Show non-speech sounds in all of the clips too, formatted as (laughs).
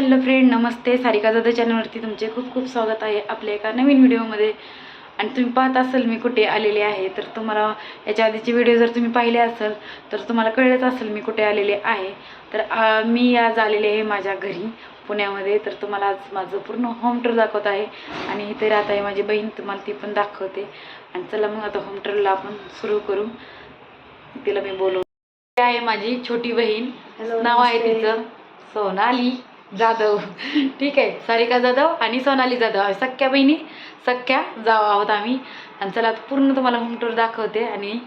Hello friend नमस्ते. सारिका जाधव चॅनलवरती तुमचे खूप खूप स्वागत आहे आपल्या एका नवीन व्हिडिओमध्ये. आणि तुम्ही पाहत असाल मी कुठे आलेले आहे तर तुम्हाला याच्या आधीचे व्हिडिओ जर तुम्ही पाहिले असेल तर तुम्हाला कळलंच असेल मी कुठे आलेले आहे. तर मी आज आलेले आहे माझ्या घरी पुण्यामध्ये. तर तुम्हाला आज माझं पूर्ण होम टूर दाखवत आहे. आणि इथे राहत आहे माझी बहीण तुम्हाला ती पण दाखवते. आणि चला मग आता होम टूरला आपण सुरू करू. तिला मी बोलू आहे माझी छोटी बहीण. नाव आहे. तिचं सोनाली. जाधव. ठीक आहे सारिका जाधव आणि सोनाली जाधव. सख्या बहिणी सख्या जाव आहोत आम्ही. आणि चला आता पूर्ण तुम्हाला होम टूर दाखवते आणि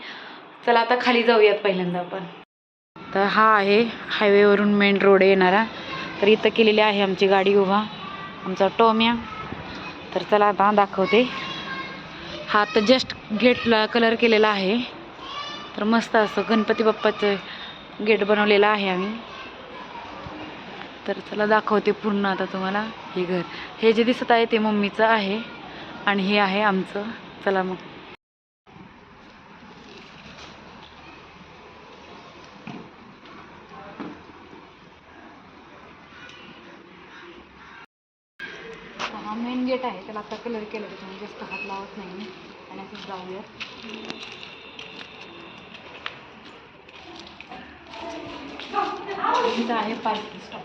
चला आता खाली जाऊयात पहिल्यांदा आपण. तर हा आहे हायवेवरून मेन रोड येणारा. तर इथं केलेली आहे आमची गाडी उभा. आमचा टोम्या. तर चला आता दाखवते. हा आता जस्ट गेटला कलर केलेला आहे. तर मस्त असं गणपती बाप्पाचं गेट बनवलेलं आहे आम्ही. तर चला दाखवते पूर्ण आता तुम्हाला. हे घर. हे जे दिसत आहे ते मम्मीचं आहे आणि हे आहे आमचं. चला मग. हा मेन गेट आहे. त्याला आता कलर केलं त्याच्यामुळे जास्त हात लावत नाही. आणि असंच जाऊया इथं आहे पार्किंग स्टॉप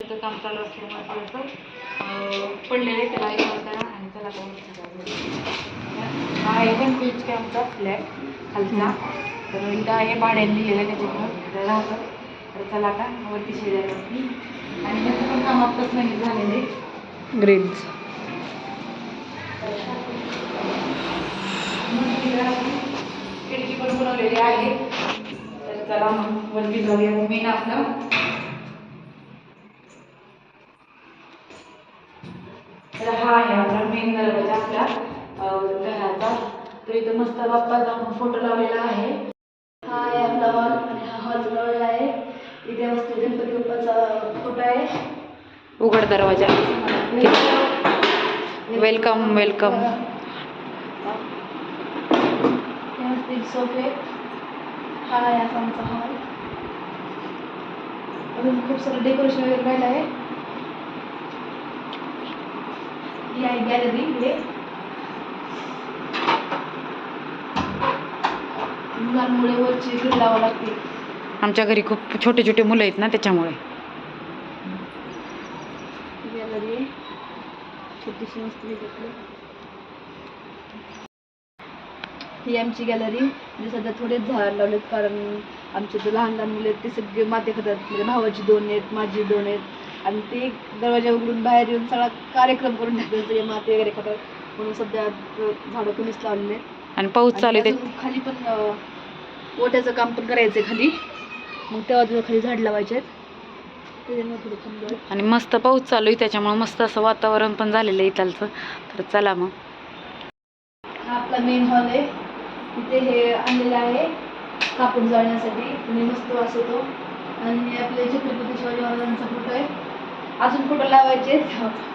है काम चालू असल्यामुळे पडलेले त्याला एक करा आणि त्याला हा आहे पण की आमचा फ्लॅट खालचा. तर इथं आहे भाड्याने दिलेलं त्याच्यामुळं तर चला आता वरती शेजारवरती आणि त्याचं पण काम आत्ताच नाही झालेलं आहे. ग्रिड्स खिडकी पण बनवलेली आहे तर चला मग वरती जाऊया मेन आपलं तर हा आहे आपला मेन दरवाजा. आपल्या घराचा तर इथं मस्त बाप्पाचा फोटो लावलेला आहे हा आहे आपला हॉल आणि हा हॉल जवळ आहे इथे मस्त गणपती बाप्पाचा फोटो आहे उघड दरवाजा. वेलकम वेलकम सोफे हा आहे असा आमचा हॉल अजून खूप सारं डेकोरेशन वगैरे राहिलं आहे ही आहे गॅलरी इकडे मुलांमुळे वरची लावावं लागते आमच्या घरी खूप छोटे छोटे मुलं आहेत ना त्याच्यामुळे गॅलरी आहे छोटीशी मस्त ही आमची गॅलरी म्हणजे सध्या थोडेच झाड लावलेत कारण आमचे जे लहान लहान मुले आहेत ते सगळे माते खातात म्हणजे भावाची दोन आहेत माझी दोन आहेत. आणि ते दरवाजा उघडून बाहेर येऊन सगळा कार्यक्रम करून टाकतात सगळे माते वगैरे खातात. म्हणून सध्या झाडं कमीच लावलेले आहेत आणि पाऊस चालू खाली पण ओट्याचं काम पण करायचं आहे खाली. मग तेव्हा खाली झाड लावायचे आहेत त्याच्यामुळे थोडं थांबलोय ते आणि मस्त पाऊस चालू आहे त्याच्यामुळे मस्त असं वातावरण पण झालेलं आहे इथलचं. तर चला मग. आपला मेन हॉल आहे. इथे हे आणलेलं आहे कापूड जाळण्यासाठी. आणि मस्त वास येतो आणि आपले छत्रपती शिवाजी महाराजांचा फोटो आहे. अजून फोटो लावायचे.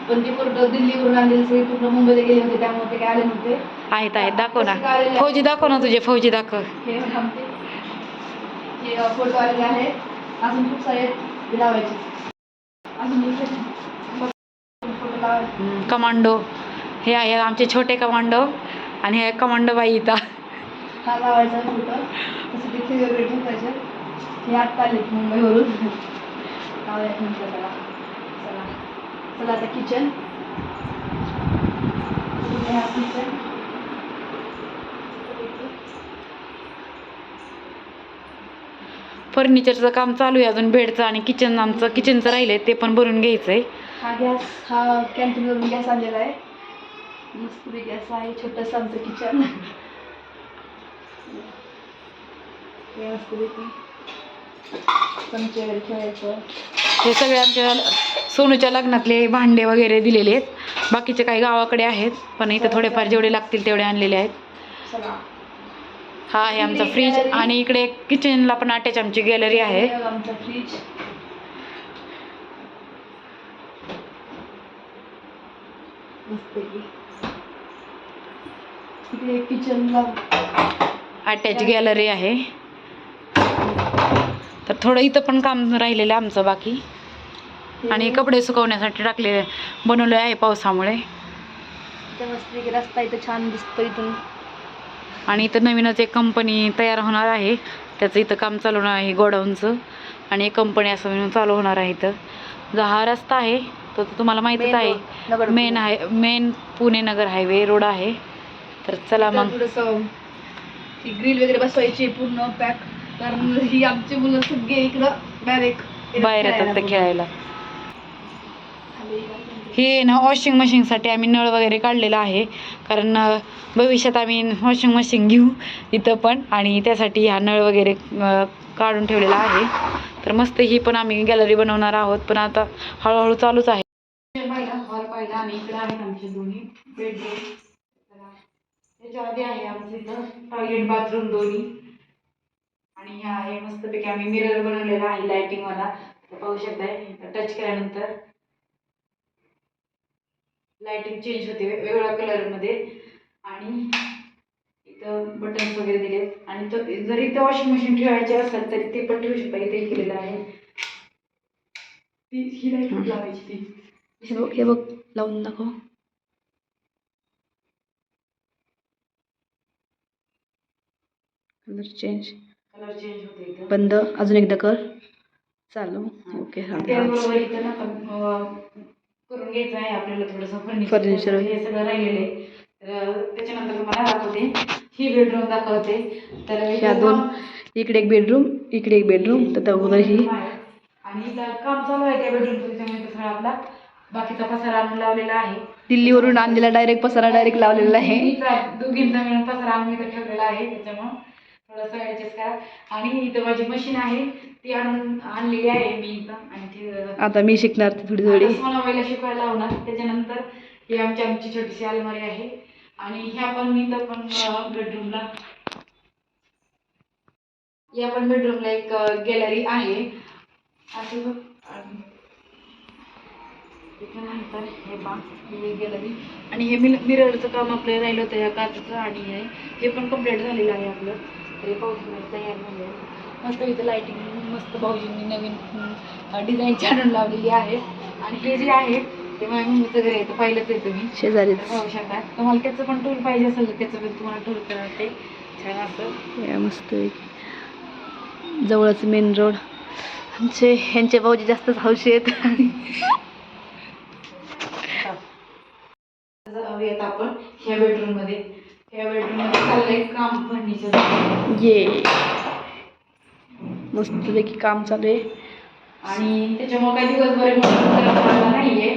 पण ते फोटो दिल्लीवरून आणलेले सगळे पूर्ण मुंबईला गेले होते त्यामुळे ते काय आले नव्हते. आहेत आहेत. दाखव ना. फौजी दाखव ना तुझे फौजी दाखव. हे थांबते हे फोटो आलेले आहेत. अजून खूप सारे आहेत, लावायचे. कमांडो. हे आहे आमचे छोटे कमांडो आणि हे कमांडो बाई इथं. हा लावायचा फोटो तसं तिथे वेगळे ठेवायचे. हे आत्ता आलेत मुंबईवरून. त्याला. चला. चला आता किचन किचन फर्निचरचं काम चालू आहे अजून बेडचं आणि किचन आमचं. किचनचं राहिलंय ते पण भरून घ्यायचं आहे हा गॅस हा कॅन्टीनवरून गॅस आणलेला आहे. मस्त गॅस आहे छोटंसं आमचं किचन हे सगळे आमच्या सोनूच्या लग्नातले भांडे वगैरे दिलेले आहेत. बाकीचे काही गावाकडे आहेत पण इथं थोडेफार जेवढे लागतील तेवढे आणलेले आहेत. चला हा आहे आमचा फ्रीज आणि इकडे किचनला पण अटॅच आमची गॅलरी आहे. आमचा फ्रीज. इकडे किचनला अटॅच गॅलरी आहे. तर थोडं इथं पण काम राहिलेलं आहे आमचं बाकी. आणि कपडे सुकवण्यासाठी टाकले बनवले आहे पावसामुळे. रस्ता इथं छान दिसतो इथून. आणि इथं नवीनच एक कंपनी तयार होणार आहे. त्याचं इथं काम चालू होणार आहे गोडाऊनचं. आणि एक कंपनी असं म्हणून चालू होणार आहे इथं. जो हा रस्ता आहे तो तर तुम्हाला माहीतच आहे. मेन आहे main Pune Nagar highway road आहे. तर चला मग. ग्रिल वगैरे बसवायची पूर्ण पॅक कारण ही आमची मुलं सगळे इकडं डायरेक्ट बाहेर येतात खेळायला हे ना वॉशिंग मशीनसाठी आम्ही नळ वगैरे काढलेला आहे. कारण भविष्यात आम्ही वॉशिंग मशीन घेऊ इथं पण. आणि त्यासाठी हा नळ वगैरे काढून ठेवलेला आहे. तर मस्त ही पण आम्ही गॅलरी बनवणार आहोत. पण आता हळूहळू चालूच आहे. हॉल पाहिला आणि इकडे आहेत आमचे दोन्ही बेडरूम त्याच्या आहे आमचं इथं टॉयलेट बाथरूम दोन्ही आणि ह्या आहे मस्तपैकी आम्ही मिरर बनवलेला आहे लाइटिंग वाला. तर पाहू शकताय टच केल्यानंतर लाइटिंग चेंज होते वे- वेगवेगळ्या कलरमध्ये आणि इथं बटन्स वगैरे दिलेत आणि तो जरी इथं वॉशिंग मशीन ठेवायचे असेल तरी ते पण ठेवू शकता. इथे केलेलं आहे. ती ही लाइट लावायची ती. हे बघ हे बघ. लावून दाखव. कलर चेंज कलर चेंज होते इथं. बंद. अजून एकदा कर. चालू. ओके हा. त्याचबरोबर इथं ना करून घ्यायचं आहे आपल्याला थोडंसं फर्निचर. हे सगळं राहिलेलं आहे. तर त्याच्यानंतर तुम्हाला दाखवते. ही बेडरूम दाखवते. तर ह्या दोन इकडे एक बेडरूम इकडे एक बेडरूम तर त्या अगोदर ही आणि काम चालू आहे त्या बेडरूमचं त्याच्यामुळे आपला बाकीचा पसारा आणून लावलेला आहे. दिल्लीवरून आणलेला डायरेक्ट पसारा डायरेक्ट लावलेला आहे. दोघींचा मिळून पसारा आणून इथं ठेवलेला आहे त्याच्यामुळं थोडंसं ॲडजस्ट करा. आणि इथं माझी मशीन आहे ती आणून आणलेली आहे मी इथं. आणि ती आता मी शिकणार ती थोडी थोडी. आता सोनाबाईला शिकवायला लावणार. त्याच्यानंतर ही आमची आमची छोटीशी अलमारी आहे. आणि ह्या पण मी तर पण बेडरूमला या पण बेडरूमला एक गॅलरी आहे. अशी बघ. आणि इथे नाही तर हे पहा. ही गॅलरी आणि हे मिल मिररचं काम आपलं राहिलं होतं ह्या काचचं आणि हे. हे पण कंप्लीट झालेलं आहे आपलं. हे पाऊस तयार झालं मस्त इथं लाईटिंग मस्त भाऊजींनी नवीन डिझाईनची आणून लावलेली आहे. आणि हे जे आहे ते माझ्या मम्मीचं घर आहे तर पाहिलंच आहे तुम्ही. शेजारीच. पाहू शकता तुम्हाला त्याचं पण टूर पाहिजे असेल तर त्याचं पण तुम्हाला टूर करते छान असं. या मस्त जवळच मेन रोड आमचे ह्यांचे भाऊजी जास्तच हौशी आहेत. (laughs) जाऊयात आपण ह्या बेडरूम बेडरूममध्ये चाललंय काम ये. चालू आहे. आणि त्याच्यामुळे काही दिवसभर नाहीये.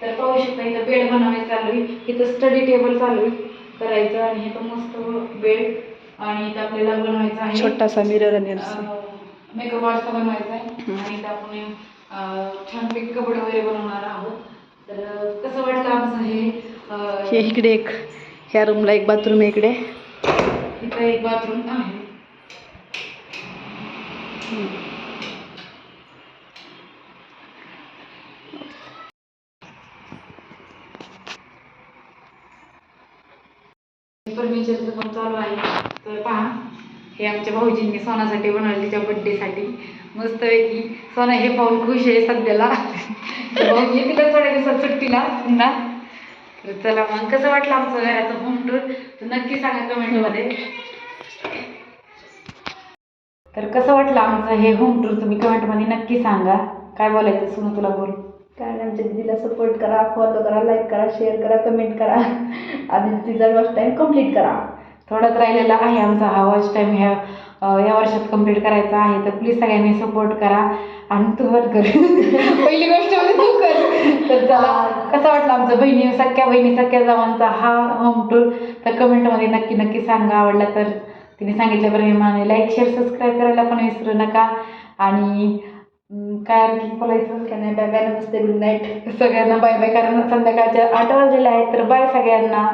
तर पाहू शकता इथं बेड बनवायचं चालू आहे. इथं स्टडी टेबल चालू आहे. करायचं आणि इथं मस्त बेड आणि इथं आपल्याला बनवायचं आहे. छोटासा मिरर आणि. मेकअप आर्टचा बनवायचा आहे. आणि इथं आपण छानपैकी कपडे वगैरे बनवणार आहोत. तर कसं वाटलं आमचं हे हे इकडे एक. ह्या रूमला एक बाथरूम आहे इकडे. इकडे एक बाथरूम आहे. फर्निचरचं पण चालू आहे. तर पहा हे आमच्या भाऊजींनी सोनासाठी बनवले तिच्या बड्डेसाठी मस्तपैकी सोना हे पाहून खुश आहे सध्याला. भाऊजी येतीलच थोड्या दिवसात सुट्टीला पुन्हा. तर चला मग कसं वाटलं आमचं घराचं होम टूर तर नक्की सांगा कमेंटमध्ये. तर कसं वाटलं आमचं हे होम टूर तुम्ही कमेंटमध्ये नक्की सांगा. काय बोलायचं? सुनो तुला बोल. काय आमच्या दिदीला सपोर्ट करा फॉलो करा लाईक करा शेअर करा कमेंट करा. आधी तिचा वॉच टाईम कंप्लीट करा. थोडाच राहिलेला आहे आमचा हा वॉच टाईम ह्या या वर्षात कंप्लीट करायचा आहे तर प्लीज सगळ्यांनी सपोर्ट करा. आणि तू कर (laughs) पहिली गोष्ट म्हणजे तू तर चला कसा वाटला आमचा बहिणी सख्या बहिणी सख्या जावांचा हा होम टूर तर कमेंटमध्ये नक्की नक्की सांगा. आवडला तर तिने सांगितल्याप्रमाणे लाईक शेअर सबस्क्राईब करायला पण विसरू नका. आणि काय आणखी बोलायचं? काय नाही बाय बाय नमस्ते गुड नाईट सगळ्यांना बाय बाय कारण संध्याकाळच्या आठ वाजलेल्या आहेत तर बाय सगळ्यांना.